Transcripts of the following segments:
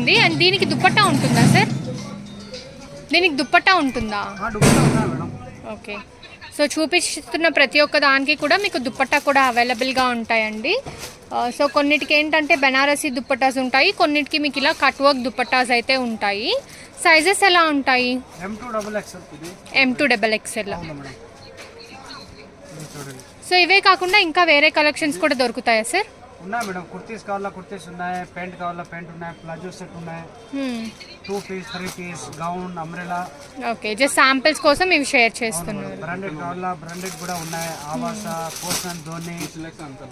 ఉంది. అండ్ దీనికి దుప్పట్టా ఉంటుందా సార్? దీనికి దుప్పట్టా ఉంటుందా? ఓకే. సో చూపిస్తున్న ప్రతి ఒక్క దానికి కూడా మీకు దుప్పట్టా కూడా అవైలబుల్గా ఉంటాయండి. సో కొన్నిటికి ఏంటంటే బెనారసీ దుప్పట్టాస్ ఉంటాయి. కొన్నిటికి మీకు ఇలా కట్ వర్క్ దుప్పట్టాస్ అయితే ఉంటాయి. సైజెస్ ఎలా ఉంటాయి? M to double XL so ఇవే కాకుండా ఇంకా వేరే కలెక్షన్స్ కూడా దొరుకుతాయా సార్? ఉన్నాయి మేడం కుర్తీస్ కావాలా కుర్తీస్ ఉన్నాయి ప్యాంట్ కావాలా ప్యాంట్ ఉన్నాయి ప్లాజో సెట్ ఉన్నాయి. Two piece three piece gown umbrella okay just samples కోసం ఇవి షేర్ చేస్తున్నారు బ్రాండెడ్ కావాలా బ్రాండెడ్ కూడా ఉన్నాయి. ఆవాస పోసన్ ధోని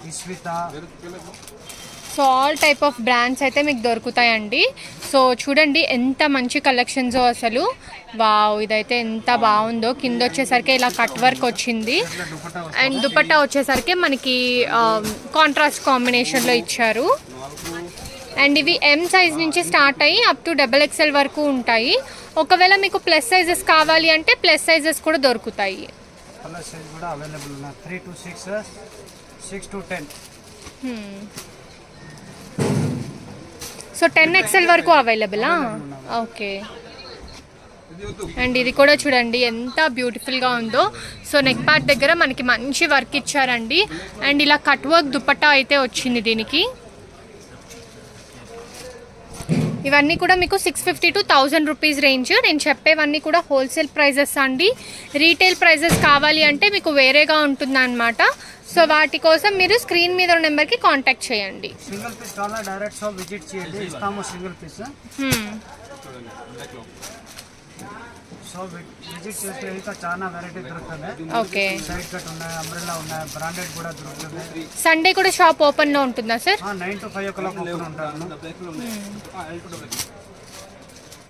విశ్విత so all type of brands అయితే మీకు దొరుకుతాయండి. సో చూడండి ఎంత మంచి కలెక్షన్స్ అసలు. వావ్ ఇదైతే ఎంత బాగుందో. కింద వచ్చేసరికి ఇలా కట్ వర్క్ వచ్చింది. అండ్ దుపట్టా వచ్చేసరికి మనకి కాంట్రాస్ట్ కాంబినేషన్లో ఇచ్చారు. అండ్ ఇవి ఎం సైజ్ నుంచి స్టార్ట్ అయ్యి అప్ టు డబల్ ఎక్స్ఎల్ వరకు ఉంటాయి. ఒకవేళ మీకు ప్లస్ సైజెస్ కావాలి అంటే ప్లస్ సైజెస్ కూడా దొరుకుతాయి. కలర్ సైజ్ కూడా అవైలబుల్ ఉన్నాయి three to six six to ten so ten XL వరకు అవైలబులా ఓకే అండ్ ఇది కూడా చూడండి ఎంత బ్యూటిఫుల్గా ఉందో. సో నెక్ పార్ట్ దగ్గర మనకి మంచి వర్క్ ఇచ్చారండి. అండ్ ఇలా కట్ వర్క్ దుపట్టా అయితే వచ్చింది దీనికి. ఇవన్నీ కూడా మీకు six fifty to thousand rupees range నేను చెప్పేవన్నీ కూడా హోల్సేల్ ప్రైజెస్ అండి. రీటైల్ ప్రైజెస్ కావాలి అంటే మీకు వేరేగా ఉంటుందన్నమాట. సో వాటి కోసం మీరు స్క్రీన్ మీద ఉన్న నెంబర్కి కాంటాక్ట్ చేయండి. సింగిల్ పీస్ కావాలా? డైరెక్ట్ షాప్ విజిట్ చేయండి. ఇస్తాము సింగిల్ పీస్. సో విజిట్ చేస్తే ఇంకా చాలా వెరైటీ దొరుకుతుంది. ఓకే. సైడ్ కట్ ఉన్నాయి అంబ్రెల్లా ఉన్నాయి బ్రాండెడ్ కూడా దొరుకుతుంది. సండే కూడా షాప్ ఓపెన్లో ఉంటుందా sir nine to five o'clock open ఉంటాను